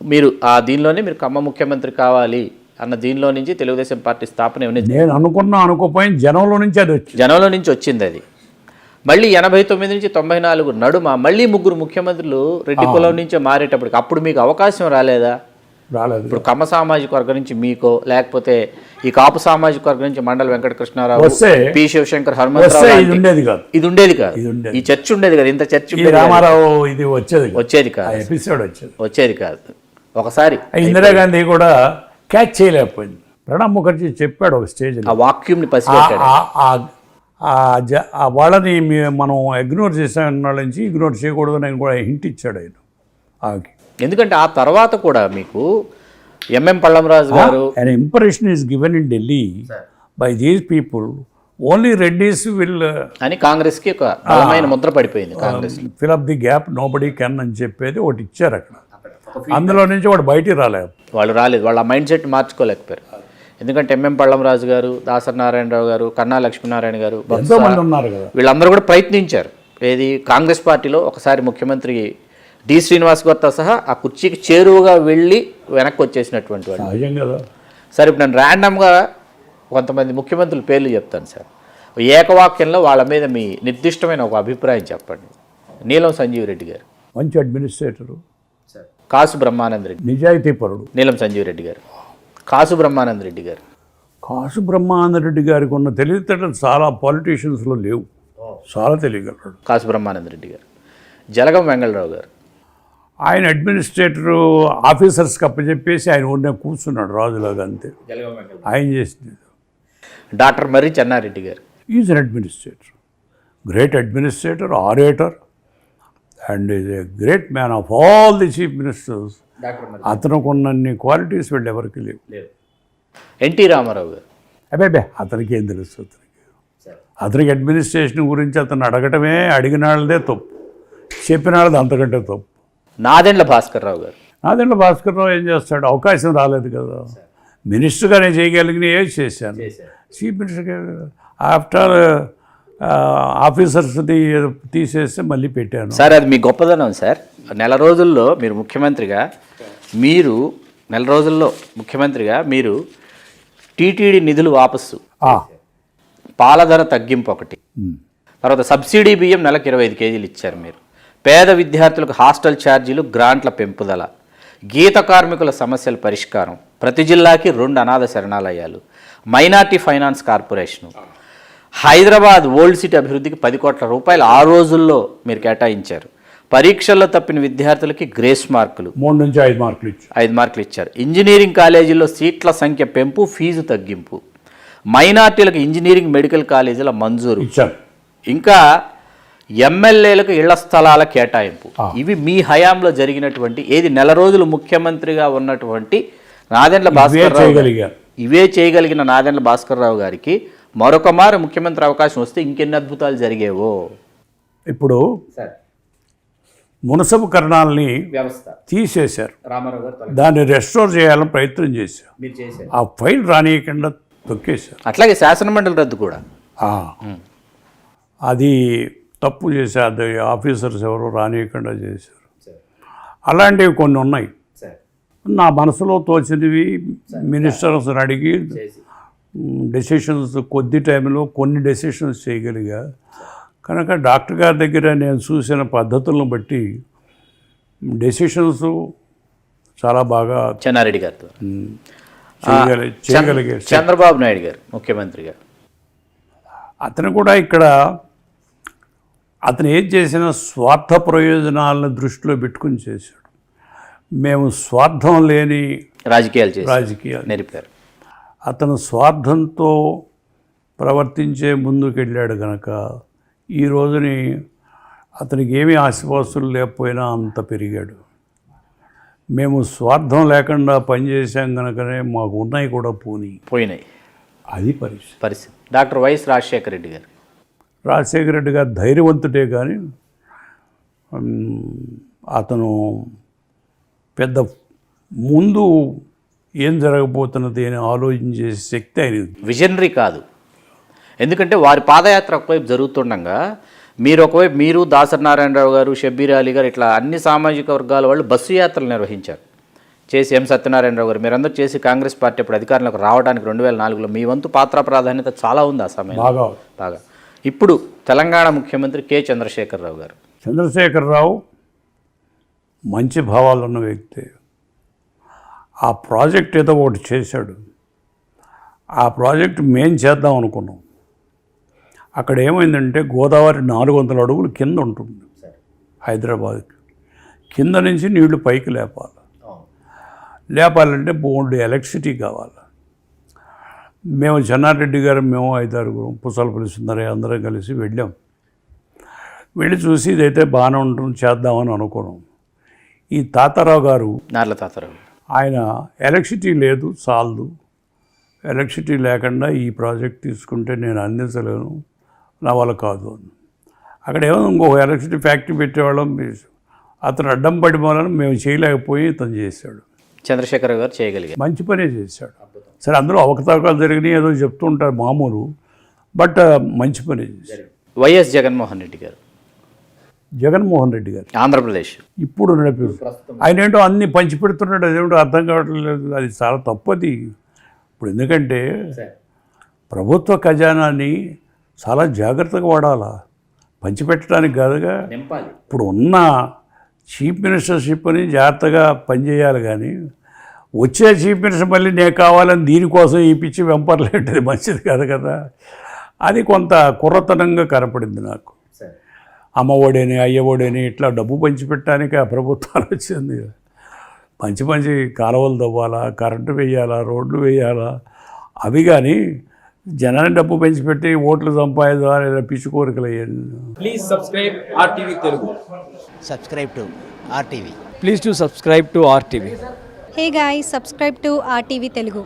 మీరు ఆ దీనిలోనే మీరు కమ్మ ముఖ్యమంత్రి కావాలి అన్న దీనిలో నుంచి తెలుగుదేశం పార్టీ స్థాపన నేను అనుకున్నా అనుకోపోయిన జనంలో నుంచి అది వచ్చింది. జనంలో నుంచి వచ్చింది అది. మళ్ళీ ఎనభై తొమ్మిది నుంచి తొంభై నాలుగు నడుమ మళ్ళీ ముగ్గురు ముఖ్యమంత్రులు రెడ్డి కులం నుంచే మారేటప్పటికి అప్పుడు మీకు అవకాశం రాలేదా? రాలేదు. ఇప్పుడు కమ్మ సామాజిక వర్గం నుంచి మీకో లేకపోతే ఈ కాపు సామాజిక వర్గం నుంచి మండల వెంకటకృష్ణారావు పి శివశంకర్ హనుమంతరావు ఇది ఉండేది కాదు. ఇది ఉండేది కాదు. ఈ చర్చ ఉండేది కదా. ఇంత చర్చ. రామారావు ఇది వచ్చేది కాదు. వచ్చేది కాదు. ఎపిసోడ్ వచ్చేది. వచ్చేది కాదు. ఒకసారి ఇందిరాగాంధీ కూడా క్యాచ్ చేయలేకపోయింది. ప్రణబ్ ముఖర్జీ చెప్పాడు ఒక స్టేజ్ ఆ వాక్యూమ్ని వాళ్ళని మనం ఇగ్నోర్ చేసాం వాళ్ళ నుంచి ఇగ్నోర్ చేయకూడదు అని కూడా హింట్ ఇచ్చాడు ఆయన. ఆమెకి. ఎందుకంటే ఆ తర్వాత కూడా మీకు ఎంఎం పళ్ళంరాజు గారు impression is given in Delhi by these people, only Reddys will uh, అని కాంగ్రెస్కి ఒక ముద్ర పడిపోయింది Congress fill up the gap, nobody can అని చెప్పేది ఒకటి ఇచ్చారు అక్కడ. అందులో నుంచి వాడు బయటికి రాలేదు. వాళ్ళు రాలేదు. వాళ్ళ మైండ్ సెట్ మార్చుకోలేకపోయారు. ఎందుకంటే ఎంఎం పళ్ళంరాజు గారు దాసరి నారాయణరావు గారు కన్నా లక్ష్మీనారాయణ గారు ఉన్నారు కదా. వీళ్ళందరూ కూడా ప్రయత్నించారు. ఏది కాంగ్రెస్ పార్టీలో ఒకసారి ముఖ్యమంత్రి డి. శ్రీనివాస్ గారితో సహా ఆ కుర్చీకి చేరువుగా వెళ్ళి వెనక్కి వచ్చేసినటువంటి వాళ్ళు సార్ ఇప్పుడు నేను ర్యాండమ్గా కొంతమంది ముఖ్యమంత్రుల పేర్లు చెప్తాను సార్. ఏకవాక్యంలో వాళ్ళ మీద మీ నిర్దిష్టమైన ఒక అభిప్రాయం చెప్పండి. నీలం సంజీవ్ రెడ్డి గారు. మంచి అడ్మినిస్ట్రేటరు కాసు బ్రహ్మానంద రెడ్డి. నిజాయితీపరుడు. నీలం సంజీవ్ రెడ్డి గారు. కాసు బ్రహ్మానంద రెడ్డి గారు. కాసు బ్రహ్మానందరెడ్డి గారికి ఉన్న తెలివితేటలు చాలా పాలిటీషియన్స్లో లేవు. చాలా తెలియగలడు. కాసు బ్రహ్మానంద రెడ్డి గారు. జలగం వెంగళరావు గారు. ఆయన అడ్మినిస్ట్రేటరు ఆఫీసర్స్కి అప్పచెప్పేసి ఆయన ఊరినే కూర్చున్నాడు రాజులాగా అంతే. ఆయన చేసింది. డాక్టర్ మర్రి చెన్నారెడ్డి గారు. Is an administrator great administrator orator and is a great man of all the chief ministers. Doctor అతనికి ఉన్నన్ని క్వాలిటీస్ వీళ్ళు ఎవరికి లేవు. ఎన్టీ రామారావు గారు. అబ్బాబే అతనికి ఏం తెలుసు అతనికి? అతనికి అడ్మినిస్ట్రేషన్ గురించి అతను అడగటమే అడిగిన వాళ్ళదే తప్పు. చెప్పిన వాళ్ళది అంతకంటే తప్పు. నాదెండ్ల భాస్కర్ రావు గారు. నాదెండ్ల భాస్కర్రావు ఏం చేస్తాడు? అవకాశం రాలేదు కదా. మినిస్టర్గా నేను చేయగలిగిన ఏది చేశాను? చీఫ్ మినిస్టర్గా ఆఫ్టర్ ఆఫీసర్స్ది తీసేస్తే మళ్ళీ పెట్టాను. సార్ అది మీ గొప్పదనం సార్. నెల రోజుల్లో మీరు ముఖ్యమంత్రిగా మీరు నెల రోజుల్లో ముఖ్యమంత్రిగా మీరు టీటీడీ నిధులు వాపస్సు. ఆ, పాలధర తగ్గింపు ఒకటి. తర్వాత సబ్సిడీ బియ్యం నెలకు ఇరవై ఐదు కేజీలు ఇచ్చారు మీరు. పేద విద్యార్థులకు హాస్టల్ ఛార్జీలు గ్రాంట్ల పెంపుదల. గీత కార్మికుల సమస్యల పరిష్కారం. ప్రతి జిల్లాకి రెండు అనాథ శరణాలయాలు. Minority finance corporation. Hyderabad old city అభివృద్ధికి పది కోట్ల రూపాయలు ఆ రోజుల్లో మీరు కేటాయించారు. పరీక్షల్లో తప్పిన విద్యార్థులకి గ్రేస్ మార్కులు. మూడు నుంచి ఐదు మార్కులు ఇచ్చు ఐదు మార్కులు ఇచ్చారు. ఇంజనీరింగ్ కాలేజీల్లో సీట్ల సంఖ్య పెంపు ఫీజు తగ్గింపు. మైనార్టీలకు ఇంజనీరింగ్ మెడికల్ కాలేజీల మంజూరు. ఇచ్చాను ఇంకా ఎమ్మెల్యేలకు ఇళ్ళ స్థలాల కేటాయింపు. ఇవి మీ హయాంలో జరిగినటువంటి ఏది నెల రోజులు ముఖ్యమంత్రిగా ఉన్నటువంటి నాదెండ్ల భాస్కర్ ఇవే చేయగలిగిన నాదెండ్ల భాస్కర్ రావు గారికి మరొక మారు ముఖ్యమంత్రి అవకాశం వస్తే ఇంకెన్ని అద్భుతాలు జరిగేవో? ఇప్పుడు మునసబు కరణాలని వ్యవస్థ. తీసేశారు. రామారావు గారు దాన్ని రెస్టోర్ చేయాలని ప్రయత్నం చేశారు. మీరు చేశారు. ఆ ఫైల్ రానియకుండా తొక్కేశారు. అట్లాగే శాసనమండలి రద్దు కూడా. ఆ. అది తప్పు చేశారు. ఆఫీసర్స్ ఎవరు రానియకుండా చేశారు. అలాంటివి కొన్ని ఉన్నాయి. నా మనసులో తోచినవి మినిస్టర్స్ అడిగి డెసిషన్స్ కొద్ది టైంలో కొన్ని డెసిషన్స్ చేయగలిగా. కనుక డాక్టర్ గారి దగ్గర నేను చూసిన పద్ధతులను బట్టి డెసిషన్స్ చాలా బాగా చెన్నారెడ్డి గారితో. మ్, చేయగలి చేయగలిగే చంద్రబాబు నాయుడు గారు ముఖ్యమంత్రిగా అతను కూడా ఇక్కడ అతను ఏం చేసినా స్వార్థ ప్రయోజనాలను దృష్టిలో పెట్టుకుని చేశాడు. మేము స్వార్థం లేని రాజకీయాలు రాజకీయాలు. నెరిపారు. అతను స్వార్థంతో ప్రవర్తించే ముందుకు వెళ్ళాడు కనుక ఈ రోజుని అతనికి ఏమీ ఆశపాస్తులు లేకపోయినా అంత పెరిగాడు. మేము స్వార్థం లేకుండా పనిచేసాం కనుకనే మాకు ఉన్నాయి కూడా పోనీ. పోయినాయి. అది పరిస్థితి. పరిస్థితి. డాక్టర్ వైఎస్ రాజశేఖర రెడ్డి గారు. రాజశేఖర రెడ్డి గారు ధైర్యవంతుడే కానీ అతను పెద్ద ముందు ఏం జరగబోతున్నది అని ఆలోచించే శక్తి ఆయన విజనరీ కాదు. ఎందుకంటే వారి పాదయాత్ర ఒకవైపు జరుగుతుండగా మీరు ఒకవైపు మీరు దాసరి నారాయణరావు గారు షబ్బీర్ అలీ గారు ఇట్లా అన్ని సామాజిక వర్గాల వాళ్ళు బస్సు యాత్రలు నిర్వహించారు. చేసి ఎం సత్యనారాయణరావు గారు మీరందరూ చేసి కాంగ్రెస్ పార్టీ ఇప్పుడు అధికారంలోకి రావడానికి రెండు వేల నాలుగులో మీ వంతు పాత్ర ప్రాధాన్యత చాలా ఉంది ఆ సమయం బాగా. బాగా. ఇప్పుడు తెలంగాణ ముఖ్యమంత్రి కె చంద్రశేఖరరావు గారు. చంద్రశేఖరరావు మంచి భావాలు ఉన్న వ్యక్తి. ఆ ప్రాజెక్ట్ ఏదో ఒకటి చేశాడు. ఆ ప్రాజెక్ట్ మేం చేద్దాం అనుకున్నాం. అక్కడ ఏమైందంటే గోదావరి నాలుగు వందల అడుగులు కింద ఉంటుంది. హైదరాబాద్కి. కింద నుంచి నీళ్ళు పైకి లేపాలి. లేపాలంటే బోల్డ్ ఎలక్ట్రిసిటీ కావాలి. మేము చెన్నారెడ్డి గారు మేము ఐదారుగురు పుసలపల్లి సుందరయ్య అందరం కలిసి వెళ్ళాం. వెళ్ళి చూసి ఇదైతే బాగానే ఉంటుంది చేద్దామని అనుకున్నాం. ఈ తాతారావు గారు నార్ల తాతారావు. ఆయన ఎలక్ట్రిసిటీ లేదు చాలదు. ఎలక్ట్రిసిటీ లేకుండా ఈ ప్రాజెక్ట్ తీసుకుంటే నేను అందించలేను. నా వల్ల కాదు అని. అక్కడ ఏమో ఇంకొక ఎలక్ట్రిసిటీ ఫ్యాక్టరీ పెట్టేవాళ్ళం అతను అడ్డం పడి వలన మేము చేయలేకపోయి ఇతను చేశాడు. చంద్రశేఖరరావు గారు చేయగలిగారు. మంచి పనే చేశాడు. సరే అందులో అవకతవకలు జరిగినాయి ఏదో చెప్తూ ఉంటారు మామూలు బట్ మంచి పనే చేశాడు. వైఎస్ జగన్మోహన్ రెడ్డి గారు. జగన్మోహన్ రెడ్డి గారు. ఆంధ్రప్రదేశ్. ఇప్పుడు నడిపి ఆయన ఏంటో అన్ని పంచి పెడుతున్నాడు అదేమిటో అర్థం కావట్లేదు. అది చాలా తప్పది. ఇప్పుడు ఎందుకంటే ప్రభుత్వ ఖజానాన్ని చాలా జాగ్రత్తగా వాడాలా. పంచిపెట్టడానికి కాదుగా. నింపాలి. ఇప్పుడు ఉన్న చీఫ్ మినిస్టర్షిప్ని జాగ్రత్తగా పనిచేయాలి కానీ వచ్చే చీఫ్ మినిస్టర్ మళ్ళీ నేను కావాలని దీనికోసం ఈ పిచ్చి వెంపర్లేంటిది మంచిది కాదు కదా. అది కొంత కుర్రతనంగా కనపడింది నాకు. అమ్మఒడని అయ్యఒడని ఇట్లా డబ్బు పంచిపెట్టడానికి ఆ ప్రభుత్వాలు వచ్చింది మంచి మంచి కాలువలు తవ్వాలా కరెంటు వేయాలా రోడ్లు వేయాలా అవి కానీ జనాన్ని డబ్బు పెంచిపెట్టి ఓట్లు సంపాదించాలి ఇలా పిచ్చి కోరికలు Please subscribe RTV Telugu. subscribe to RTV. Please do subscribe to RTV. Hey guys, subscribe to RTV Telugu.